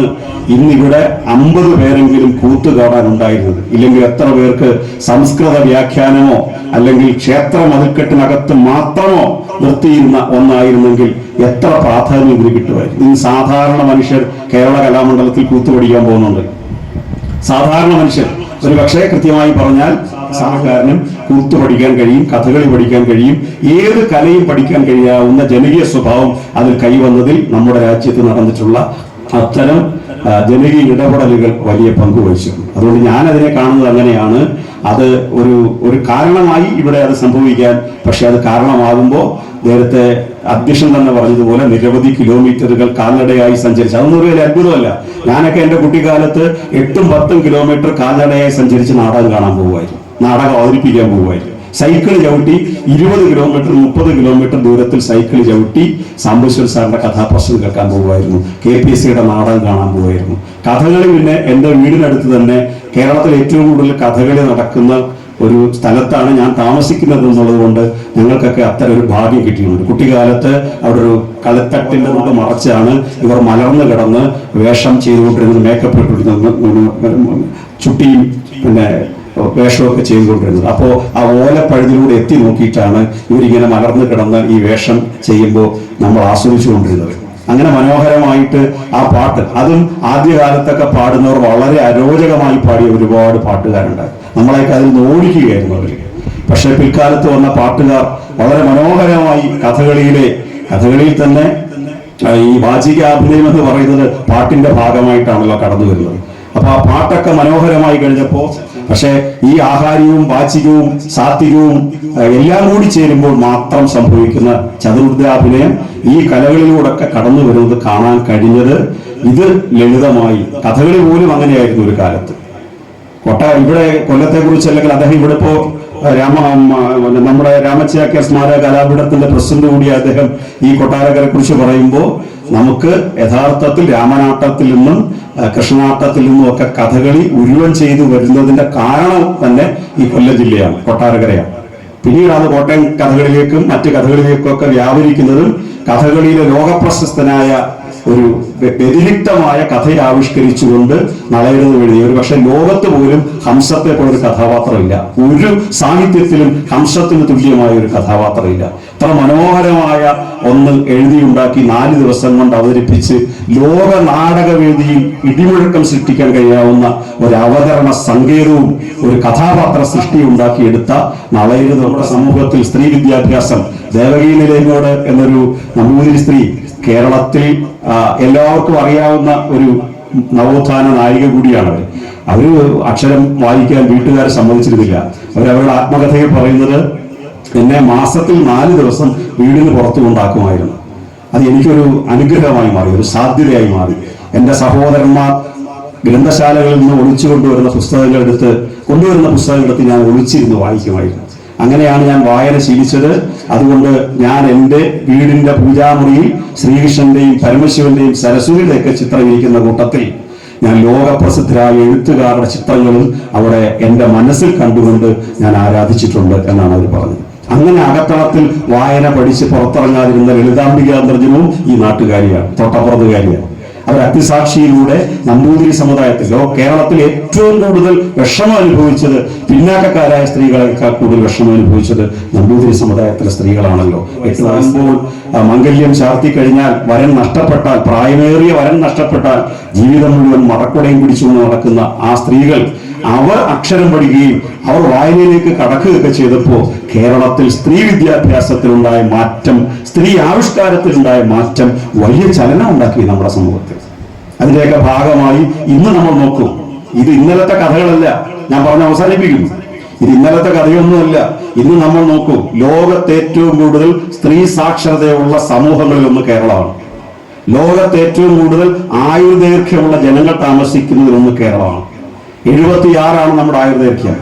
ഇന്നിവിടെ അമ്പത് പേരെങ്കിലും കൂത്ത് ഉണ്ടായിരുന്നത്. ഇല്ലെങ്കിൽ എത്ര പേർക്ക് സംസ്കൃത വ്യാഖ്യാനമോ അല്ലെങ്കിൽ ക്ഷേത്ര മതിൽക്കെട്ടിനകത്ത് മാത്രമോ നിർത്തിയിരുന്ന ഒന്നായിരുന്നെങ്കിൽ എത്ര പ്രാധാന്യം ഇതിന് കിട്ടുമായിരുന്നു. ഇന്ന് സാധാരണ മനുഷ്യർ കേരള കലാമണ്ഡലത്തിൽ കൂത്ത് പഠിക്കാൻ പോകുന്നുണ്ട്. സാധാരണ മനുഷ്യർ ഒരു പക്ഷേ കൃത്യമായി പറഞ്ഞാൽ സാധാരണക്കാരനും കൂത്തു പഠിക്കാൻ കഴിയും കഥകളി പഠിക്കാൻ കഴിയും ഏത് കലയും പഠിക്കാൻ കഴിയാവുന്ന ജനകീയ സ്വഭാവം അതിൽ കൈവന്നതിൽ നമ്മുടെ രാജ്യത്ത് നടന്നിട്ടുള്ള അത്തരം ജനകീയ ഇടപെടലുകൾ വലിയ പങ്ക് അതുകൊണ്ട് ഞാൻ അതിനെ കാണുന്നത് അങ്ങനെയാണ്. അത് ഒരു ഒരു കാരണമായി ഇവിടെ അത് സംഭവിക്കാൻ പക്ഷെ അത് കാരണമാകുമ്പോൾ നേരത്തെ അധ്യക്ഷൻ തന്നെ പറഞ്ഞതുപോലെ നിരവധി കിലോമീറ്ററുകൾ കാൽനടയായി സഞ്ചരിച്ചു അതൊന്നും ഒരു അത്ഭുതമല്ല. ഞാനൊക്കെ എന്റെ കുട്ടിക്കാലത്ത് എട്ടും പത്തും കിലോമീറ്റർ കാൽനടയായി സഞ്ചരിച്ച് നാടകം കാണാൻ പോകുമായിരുന്നു. നാടകം അവതരിപ്പിക്കാൻ പോകുമായിരുന്നു. സൈക്കിൾ ചവിട്ടി ഇരുപത് കിലോമീറ്റർ മുപ്പത് കിലോമീറ്റർ ദൂരത്തിൽ സൈക്കിൾ ചവിട്ടി സാംബശ്വർ സാറിന്റെ കഥാപ്രശ്നം കേൾക്കാൻ പോകുമായിരുന്നു. കെ പി എസ് സിയുടെ നാടകം കാണാൻ പോകുമായിരുന്നു. കഥകളി പിന്നെ എന്റെ വീടിനടുത്ത് തന്നെ കേരളത്തിൽ ഏറ്റവും കൂടുതൽ കഥകളി നടക്കുന്ന ഒരു സ്ഥലത്താണ് ഞാൻ താമസിക്കുന്നത് എന്നുള്ളത് കൊണ്ട് ഞങ്ങൾക്കൊക്കെ അത്തരം ഒരു ഭാഗ്യം കിട്ടിയിട്ടുണ്ട്. കുട്ടിക്കാലത്ത് അവിടെ ഒരു കളിത്തട്ടിന്റെ കൊണ്ട് മറച്ചാണ് ഇവർ മലർന്നു കിടന്ന് വേഷം ചെയ്തുകൊണ്ടിരുന്നത് മേക്കപ്പ് ഇട്ടിരുന്നത് ചുട്ടിയും പിന്നെ വേഷമൊക്കെ ചെയ്തുകൊണ്ടിരുന്നത്. അപ്പോൾ ആ ഓലപ്പഴുതിലൂടെ എത്തി നോക്കിയിട്ടാണ് ഇവരിങ്ങനെ മലർന്നു കിടന്ന് ഈ വേഷം ചെയ്യുമ്പോൾ നമ്മൾ ആസ്വദിച്ചുകൊണ്ടിരുന്നത്. അങ്ങനെ മനോഹരമായിട്ട് ആ പാട്ട്. അതും ആദ്യകാലത്തൊക്കെ പാടുന്നവർ വളരെ അരോചകമായി പാടിയ ഒരുപാട് പാട്ടുകാരുണ്ട് നമ്മളെയൊക്കെ അതിൽ നിന്ന് ഓടിക്കുകയായിരുന്നു അവർ പക്ഷെ പിൽക്കാലത്ത് വന്ന പാട്ടുകാർ വളരെ മനോഹരമായി കഥകളിയിലെ കഥകളിയിൽ തന്നെ ഈ വാചിക അഭിനയം എന്ന് പറയുന്നത് പാട്ടിന്റെ ഭാഗമായിട്ടാണല്ലോ കടന്നു വരുന്നത് ആ പാട്ടൊക്കെ മനോഹരമായി കഴിഞ്ഞപ്പോ പക്ഷെ ഈ ആഹാര്യവും വാചികവും സാത്വികവും എല്ലാം കൂടി ചേരുമ്പോൾ മാത്രം സംഭവിക്കുന്ന ചതുർദ്രാഭിനയം ഈ കലകളിലൂടെയൊക്കെ കടന്നു വരുന്നത് കാണാൻ കഴിഞ്ഞത് ഇത് ലളിതമായി കഥകളി പോലും അങ്ങനെയായിരുന്നു ഒരു കാലത്ത്. കൊട്ട ഇവിടെ കൊല്ലത്തെ കുറിച്ച് അല്ലെങ്കിൽ അദ്ദേഹം ഇവിടെ ഇപ്പോ രാമ നമ്മുടെ രാമച്ചയാക്കിയ സ്മാരക കലാപീഠത്തിന്റെ പ്രസിഡന്റ് കൂടി അദ്ദേഹം ഈ കൊട്ടാരക്കരെ കുറിച്ച് പറയുമ്പോൾ നമുക്ക് യഥാർത്ഥത്തിൽ രാമനാട്ടത്തിൽ നിന്നും കൃഷ്ണനാട്ടത്തിൽ നിന്നും ഒക്കെ കഥകളി ഉരുവൻ ചെയ്തു വരുന്നതിന്റെ കാരണം തന്നെ ഈ കൊല്ലം ജില്ലയാണ് കൊട്ടാരക്കരയാണ്. പിന്നീട് അത് കോട്ടയം കഥകളിലേക്കും മറ്റ് കഥകളിലേക്കും ഒക്കെ വ്യാപരിക്കുന്നതും കഥകളിയിലെ ലോകപ്രശസ്തനായ ഒരു വ്യ- വ്യതിരിക്തമായ കഥയെ ആവിഷ്കരിച്ചുകൊണ്ട് നളയരുത് എഴുതി ഒരു പക്ഷെ ലോകത്ത് പോലും ഹംസത്തെ പോലൊരു കഥാപാത്രമില്ല. ഒരു സാഹിത്യത്തിലും ഹംസത്തിന് തുല്യമായ ഒരു കഥാപാത്രമില്ല. ഇത്ര മനോഹരമായ ഒന്ന് എഴുതിയുണ്ടാക്കി നാല് ദിവസം കൊണ്ട് അവതരിപ്പിച്ച് ലോക നാടകവേദിയിൽ ഇടിമുഴക്കം സൃഷ്ടിക്കാൻ കഴിയാവുന്ന ഒരു അവതരണ സങ്കേതവും ഒരു കഥാപാത്ര സൃഷ്ടി ഉണ്ടാക്കിയെടുത്ത നളയരുത് നമ്മുടെ സമൂഹത്തിൽ സ്ത്രീ വിദ്യാഭ്യാസം ദേവകീ നിലയങ്ങോട് എന്നൊരു നമ്പൂതിരി സ്ത്രീ കേരളത്തിൽ എല്ലാവർക്കും അറിയാവുന്ന ഒരു നവോത്ഥാന നായിക കൂടിയാണ് അവർ അവർ അക്ഷരം വായിക്കാൻ വീട്ടുകാരെ സമ്മതിച്ചിരുന്നില്ല. അവരവരുടെ ആത്മകഥയിൽ പറയുന്നത് എന്നെ മാസത്തിൽ നാല് ദിവസം വീടിന് പുറത്തു കൊണ്ടാക്കുമായിരുന്നു. അത് എനിക്കൊരു അനുഗ്രഹമായി മാറി ഒരു സാധ്യതയായി മാറി. എന്റെ സഹോദരന്മാർ ഗ്രന്ഥശാലകളിൽ നിന്ന് ഒളിച്ചു കൊണ്ടുവരുന്ന പുസ്തകങ്ങൾ എടുത്ത് കൊണ്ടുവരുന്ന പുസ്തകങ്ങൾ എടുത്ത് ഞാൻ ഒളിച്ചിരുന്ന് വായിക്കുമായിരുന്നു. അങ്ങനെയാണ് ഞാൻ വായന ശീലിച്ചത്. അതുകൊണ്ട് ഞാൻ എന്റെ വീടിന്റെ പൂജാമുറിയിൽ ശ്രീകൃഷ്ണന്റെയും പരമശിവന്റെയും സരസ്വതിയുടെയൊക്കെ ചിത്രം ഇരിക്കുന്ന കൂട്ടത്തിൽ ഞാൻ ലോകപ്രസിദ്ധരായ എഴുത്തുകാരുടെ ചിത്രങ്ങളും അവിടെ എന്റെ മനസ്സിൽ കണ്ടുകൊണ്ട് ഞാൻ ആരാധിച്ചിട്ടുണ്ട് എന്നാണ് അവർ പറഞ്ഞത്. അങ്ങനെ അകത്തളത്തിൽ വായന പഠിച്ച് പുറത്തിറങ്ങാതിരുന്ന ലളിതാംബിക അന്തർജനവും ഈ നാട്ടുകാരിയാണ് തൊട്ടപ്പുറത്തുകാരിയാണ്. അവർ അഗ്നിസാക്ഷിയിലൂടെ നമ്പൂതിരി സമുദായത്തിലോ കേരളത്തിൽ ഏറ്റവും കൂടുതൽ വിഷമം അനുഭവിച്ചത് പിന്നാക്കക്കാരായ സ്ത്രീകളെക്കാൾ കൂടുതൽ വിഷമം അനുഭവിച്ചത് നമ്പൂതിരി സമുദായത്തിലെ സ്ത്രീകളാണല്ലോ. എട്ട് മംഗല്യം ചാർത്തി കഴിഞ്ഞാൽ വരൻ നഷ്ടപ്പെട്ടാൽ പ്രായമേറിയ വരൻ നഷ്ടപ്പെട്ടാൽ ജീവിതം മുഴുവൻ മറക്കുടയും പിടിച്ചുകൊണ്ട് നടക്കുന്ന ആ സ്ത്രീകൾ അവർ അക്ഷരം പഠിക്കുകയും അവർ വായനയിലേക്ക് കടക്കുകയൊക്കെ ചെയ്തപ്പോൾ കേരളത്തിൽ സ്ത്രീ വിദ്യാഭ്യാസത്തിലുണ്ടായ മാറ്റം സ്ത്രീ ആവിഷ്കാരത്തിലുണ്ടായ മാറ്റം വലിയ ചലനം ഉണ്ടാക്കി നമ്മുടെ സമൂഹത്തിൽ. അതിന്റെയൊക്കെ ഭാഗമായി ഇന്ന് നമ്മൾ നോക്കും. ഇത് ഇന്നലത്തെ കഥകളല്ല. ഞാൻ പറഞ്ഞ് അവസാനിപ്പിക്കുന്നു. ഇത് ഇന്നലത്തെ കഥയൊന്നുമല്ല. ഇന്ന് നമ്മൾ നോക്കും ലോകത്തെ ഏറ്റവും കൂടുതൽ സ്ത്രീ സാക്ഷരതയുള്ള സമൂഹങ്ങളിൽ ഒന്ന് കേരളമാണ്. ലോകത്തെ ഏറ്റവും കൂടുതൽ ആയുർദൈർഘ്യമുള്ള ജനങ്ങൾ താമസിക്കുന്നതിലൊന്ന് കേരളമാണ്. എഴുപത്തിയാറാണ് നമ്മുടെ ആയുർദൈർഘ്യം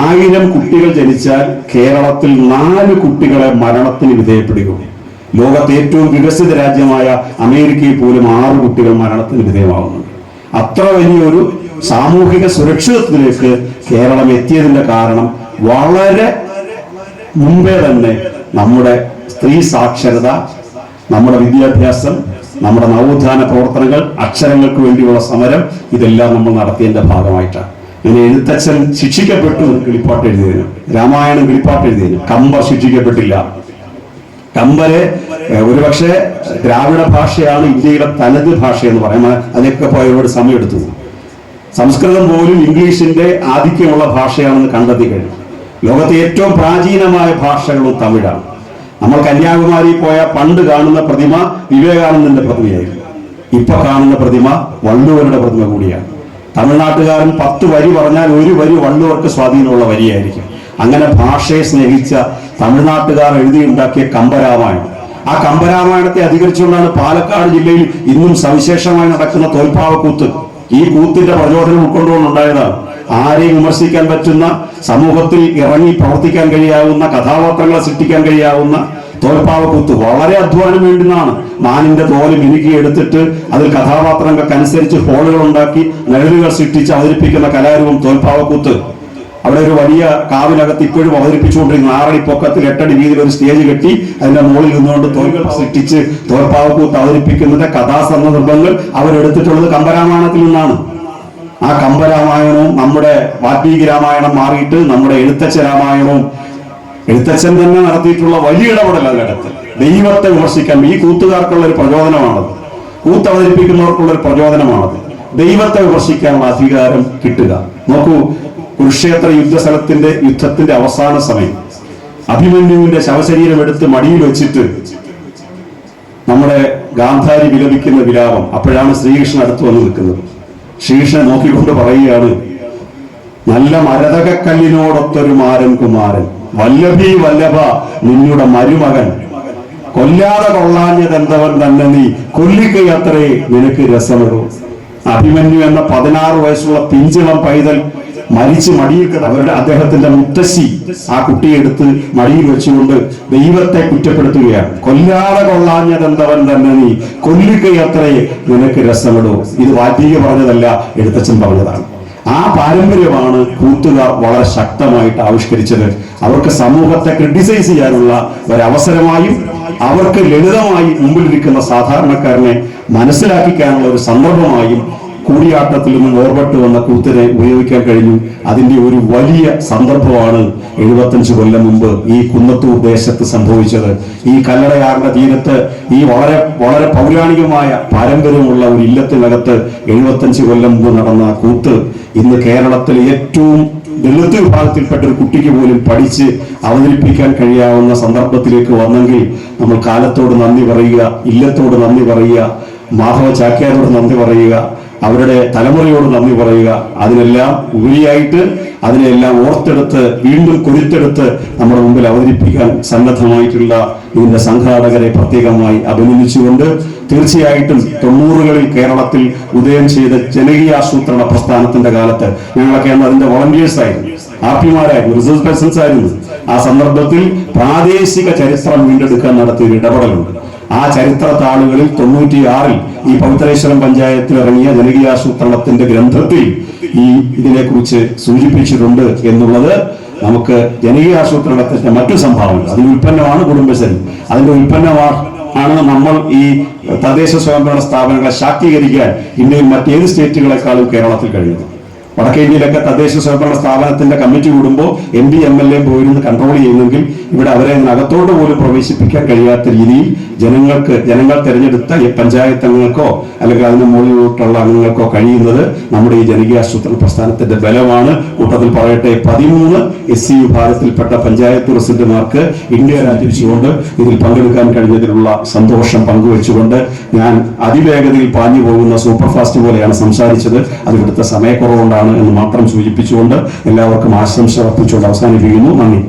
ആയിരം കുട്ടികൾ ജനിച്ചാൽ കേരളത്തിൽ നാല് കുട്ടികളെ മരണത്തിന് വിധേയപ്പെടുകയുള്ളൂ ലോകത്തെ ഏറ്റവും വികസിത രാജ്യമായ അമേരിക്കയിൽ പോലും ആറ് കുട്ടികൾ മരണത്തിന് വിധേയമാകുന്നുണ്ട് അത്ര വലിയൊരു സാമൂഹിക സുരക്ഷിതത്വത്തിലേക്ക് കേരളം എത്തിയതിന്റെ കാരണം വളരെ മുമ്പേ തന്നെ നമ്മുടെ സ്ത്രീ സാക്ഷരത നമ്മുടെ വിദ്യാഭ്യാസം നമ്മുടെ നവോത്ഥാന പ്രവർത്തനങ്ങൾ അക്ഷരങ്ങൾക്ക് വേണ്ടിയുള്ള സമരം ഇതെല്ലാം നമ്മൾ നടത്തിയതിന്റെ ഭാഗമായിട്ടാണ്. ഇങ്ങനെ എഴുത്തച്ഛൻ ശിക്ഷിക്കപ്പെട്ടു കിളിപ്പാട്ട് എഴുതിയതിനും. രാമായണം കിളിപ്പാട്ട് എഴുതിയതിനും. കമ്പർ ശിക്ഷിക്കപ്പെട്ടില്ല. കമ്പര് ഒരുപക്ഷെ ദ്രാവിഡ ഭാഷയാണ് ഇന്ത്യയുടെ തനത് ഭാഷ എന്ന് പറയാം. അതിനൊക്കെ പോയ ഒരുപാട് സമയമെടുത്തു. സംസ്കൃതം പോലും ഇംഗ്ലീഷിന്റെ ആധിക്യമുള്ള ഭാഷയാണെന്ന് കണ്ടെത്തി കഴിഞ്ഞു. ലോകത്തെ ഏറ്റവും പ്രാചീനമായ ഭാഷകളും തമിഴാണ്. നമ്മൾ കന്യാകുമാരി പോയ പണ്ട് കാണുന്ന പ്രതിമ വിവേകാനന്ദന്റെ പ്രതിമയായിരുന്നു. ഇപ്പൊ കാണുന്ന പ്രതിമ വള്ളുവരുടെ പ്രതിമ കൂടിയാണ്. തമിഴ്നാട്ടുകാരൻ പത്ത് വരി പറഞ്ഞാൽ ഒരു വരി വള്ളുവർക്ക് സ്വാധീനമുള്ള വരിയായിരിക്കും. അങ്ങനെ ഭാഷയെ സ്നേഹിച്ച തമിഴ്നാട്ടുകാർ എഴുതിയുണ്ടാക്കിയ കമ്പരാമായണം. ആ കമ്പരാമായണത്തെ അധികരിച്ചുകൊണ്ടാണ് പാലക്കാട് ജില്ലയിൽ ഇന്നും സവിശേഷമായി നടക്കുന്ന തോൽപ്പാവക്കൂത്ത്. ഈ കൂത്തിന്റെ പ്രചോദനം ഉൾക്കൊണ്ടുകൊണ്ടുണ്ടായതാണ്. ആരെയും വിമർശിക്കാൻ പറ്റുന്ന സമൂഹത്തിൽ ഇറങ്ങി പ്രവർത്തിക്കാൻ കഴിയാവുന്ന കഥാപാത്രങ്ങളെ സൃഷ്ടിക്കാൻ കഴിയാവുന്ന തോൽപ്പാവക്കൂത്ത് വളരെ അധ്വാനം വേണ്ടുന്നതാണ്. മാനിന്റെ തോൽ മിനുക്കി എടുത്തിട്ട് അതിൽ കഥാപാത്രങ്ങൾക്ക് അനുസരിച്ച് ഹോളുകൾ ഉണ്ടാക്കി നിഴലുകൾ സൃഷ്ടിച്ച് അവതരിപ്പിക്കുന്ന കലാരൂപം തോൽപ്പാവക്കൂത്ത് അവിടെ ഒരു വലിയ കാവിനകത്ത് ഇപ്പോഴും അവതരിപ്പിച്ചുകൊണ്ടിരിക്കുന്ന ആറടി പൊക്കത്തിൽ എട്ടടി വീതിയിൽ ഒരു സ്റ്റേജ് കെട്ടി അതിന്റെ മുകളിൽ നിന്നുകൊണ്ട് തോൽകൾ സൃഷ്ടിച്ച് തോൽപ്പാവക്കൂത്ത് അവതരിപ്പിക്കുന്നതിന്റെ കഥാസന്ദർഭങ്ങൾ അവരെടുത്തിട്ടുള്ളത് കമ്പരാമായണത്തിൽ നിന്നാണ്. ആ കമ്പരാമായണവും നമ്മുടെ വാൽമീകി രാമായണം മാറിയിട്ട് നമ്മുടെ എഴുത്തച്ഛ രാമായണവും എഴുത്തച്ഛൻ തന്നെ നടത്തിയിട്ടുള്ള വലിയ ഇടപെടൽ അതിനകത്ത് ദൈവത്തെ വിമർശിക്കാൻ ഈ കൂത്തുകാർക്കുള്ള ഒരു പ്രചോദനമാണത്. കൂത്ത് അവതരിപ്പിക്കുന്നവർക്കുള്ള ഒരു പ്രചോദനമാണത്. ദൈവത്തെ വിമർശിക്കാനുള്ള അധികാരം കിട്ടുക. നോക്കൂ കുരുക്ഷേത്ര യുദ്ധസ്ഥലത്തിന്റെ യുദ്ധത്തിന്റെ അവസാന സമയം. അഭിമന്യുവിന്റെ ശവശരീരം എടുത്ത് മടിയിൽ വെച്ചിട്ട് നമ്മുടെ ഗാന്ധാരി വിലപിക്കുന്ന വിലാപം അപ്പോഴാണ് ശ്രീകൃഷ്ണൻ അടുത്ത് വന്ന് നിൽക്കുന്നത്. ശ്രീകൃഷ്ണൻ നോക്കിക്കൊണ്ട് പറയുകയാണ് നല്ല മരതകക്കല്ലിനോടൊത്തൊരു മാരൻ കുമാരൻ വല്ലഭി വല്ലഭ നിന്നുടെ മരുമകൻ. കൊല്ലാതെ കൊള്ളാഞ്ഞതെന്തവൻ തന്നെ നീ? കൊല്ലിക്കയത്രേ നിനക്ക് രസമിടൂ അഭിമന്യു എന്ന പതിനാറ് വയസ്സുള്ള പിഞ്ചിളം പൈതൽ മരിച്ച് മടിയിൽ അവരുടെ അദ്ദേഹത്തിന്റെ മുത്തശ്ശി ആ കുട്ടിയെ എടുത്ത് മടിയിൽ വെച്ചുകൊണ്ട് ദൈവത്തെ കുറ്റപ്പെടുത്തുകയാണ്. കൊല്ലാതെ കൊള്ളാഞ്ഞതെന്തവൻ തന്നെ നീ. കൊല്ലിക്കയത്രേ നിനക്ക് രസമിടൂ. ഇത് വാറ്റിക പറഞ്ഞതല്ല എഴുത്തച്ഛൻ പറഞ്ഞതാണ്. ആ പാരമ്പര്യമാണ് കൂത്തുകാർ വളരെ ശക്തമായിട്ട് ആവിഷ്കരിച്ചത്. അവർക്ക് സമൂഹത്തെ ക്രിട്ടിസൈസ് ചെയ്യാനുള്ള ഒരവസരമായും അവർക്ക് ലളിതമായി മുമ്പിലിരിക്കുന്ന സാധാരണക്കാരനെ മനസ്സിലാക്കിക്കാനുള്ള ഒരു സന്ദർഭമായും കൂടിയാട്ടത്തിൽ നിന്ന് വേർപെട്ട് വന്ന കൂത്തിനെ ഉപയോഗിക്കാൻ കഴിഞ്ഞു. അതിന്റെ ഒരു വലിയ സന്ദർഭമാണ് എഴുപത്തഞ്ച് കൊല്ലം മുമ്പ് ഈ കുന്നത്തൂർ ദേശത്ത് സംഭവിച്ചത്. ഈ കല്ലടയാറിന്റെ തീരത്ത് ഈ വളരെ വളരെ പൗരാണികമായ പാരമ്പര്യമുള്ള ഒരു ഇല്ലത്തിനകത്ത് എഴുപത്തഞ്ച് കൊല്ലം മുമ്പ് നടന്ന കൂത്ത് ഇന്ന് കേരളത്തിൽ ഏറ്റവും ദളിത് വിഭാഗത്തിൽപ്പെട്ട ഒരു കുട്ടിക്ക് പോലും പഠിച്ച് അവതരിപ്പിക്കാൻ കഴിയാവുന്ന സന്ദർഭത്തിലേക്ക് വന്നെങ്കിൽ നമ്മൾ കാലത്തോട് നന്ദി പറയുക ഇല്ലത്തോട് നന്ദി പറയുക മാധവ ചാക്യാരോട് നന്ദി പറയുക അവരുടെ തലമുറയോട് നന്ദി പറയുക. അതിനെല്ലാം ഉപരിയായിട്ട് അതിനെല്ലാം ഓർത്തെടുത്ത് വീണ്ടും കൊരുത്തെടുത്ത് നമ്മുടെ മുമ്പിൽ അവതരിപ്പിക്കാൻ സന്നദ്ധമായിട്ടുള്ള ഇതിന്റെ സംഘാടകരെ പ്രത്യേകമായി അഭിനന്ദിച്ചുകൊണ്ട് തീർച്ചയായിട്ടും തൊണ്ണൂറുകളിൽ കേരളത്തിൽ ഉദയം ചെയ്ത ജനകീയ ആസൂത്രണ പ്രസ്ഥാനത്തിന്റെ കാലത്ത് ഞങ്ങളൊക്കെ അന്ന് അതിന്റെ വോളണ്ടിയേഴ്സ് ആയിരുന്നു. ആർ പിമാരായിരുന്നു റിസർച്ച് പേഴ്സൺസ് ആയിരുന്നു. ആ സന്ദർഭത്തിൽ പ്രാദേശിക ചരിത്രം വീണ്ടെടുക്കാൻ നടത്തിയ ഒരു ഇടപെടലുണ്ട്. ആ ചരിത്ര താളുകളിൽ തൊണ്ണൂറ്റിയാറിൽ ഈ പവിത്രേശ്വരം പഞ്ചായത്തിൽ ഇറങ്ങിയ ജനകീയാസൂത്രണത്തിന്റെ ഗ്രന്ഥത്തിൽ ഈ ഇതിനെക്കുറിച്ച് സൂചിപ്പിച്ചിട്ടുണ്ട് എന്നുള്ളത് നമുക്ക് ജനകീയാസൂത്രണത്തിന്റെ മറ്റു സംഭാവനകൾ. അതിന് ഉൽപ്പന്നമാണ് കുടുംബശ്രീ. അതിന്റെ ഉൽപ്പന്നമാണ് ആണ് നമ്മൾ ഈ തദ്ദേശ സ്വയംഭരണ സ്ഥാപനങ്ങളെ ശാക്തീകരിക്കാൻ ഇന്ത്യയിൽ മറ്റേത് സ്റ്റേറ്റുകളെക്കാളും കേരളത്തിൽ കഴിയുന്നത്. വടക്കേ ഇന്ത്യയിലൊക്കെ തദ്ദേശ സ്വയംഭരണ സ്ഥാപനത്തിന്റെ കമ്മിറ്റി കൂടുമ്പോൾ M P M L A പോയിരുന്ന് കൺട്രോൾ ചെയ്യുന്നെങ്കിൽ ഇവിടെ അവരെ അതിനകത്തോട്ട് പോലും പ്രവേശിപ്പിക്കാൻ കഴിയാത്ത രീതിയിൽ ജനങ്ങൾക്ക് ജനങ്ങൾ തിരഞ്ഞെടുത്ത ഈ പഞ്ചായത്ത് അംഗങ്ങൾക്കോ അല്ലെങ്കിൽ അതിന് മുകളിലോട്ടുള്ള അംഗങ്ങൾക്കോ കഴിയുന്നത് നമ്മുടെ ഈ ജനകീയ ആസൂത്രണ പ്രസ്ഥാനത്തിന്റെ ബലമാണ്. കൂട്ടത്തിൽ പറയട്ടെ പതിമൂന്ന് എസ് സി വിഭാഗത്തിൽപ്പെട്ട പഞ്ചായത്ത് പ്രസിഡന്റുമാർക്ക് ഇന്ത്യ രാജിവെച്ചുകൊണ്ട് ഇതിൽ പങ്കെടുക്കാൻ കഴിഞ്ഞതിലുള്ള സന്തോഷം പങ്കുവെച്ചുകൊണ്ട് ഞാൻ അതിവേഗതയിൽ പാഞ്ഞു പോകുന്ന സൂപ്പർ ഫാസ്റ്റ് പോലെയാണ് സംസാരിച്ചത്. അത് ഇവിടുത്തെ സമയക്കുറവുകൊണ്ടാണ് എന്ന് മാത്രം സൂചിപ്പിച്ചുകൊണ്ട് എല്ലാവർക്കും ആശംസ അർപ്പിച്ചുകൊണ്ട് അവസാനിപ്പിക്കുന്നു. നന്ദി.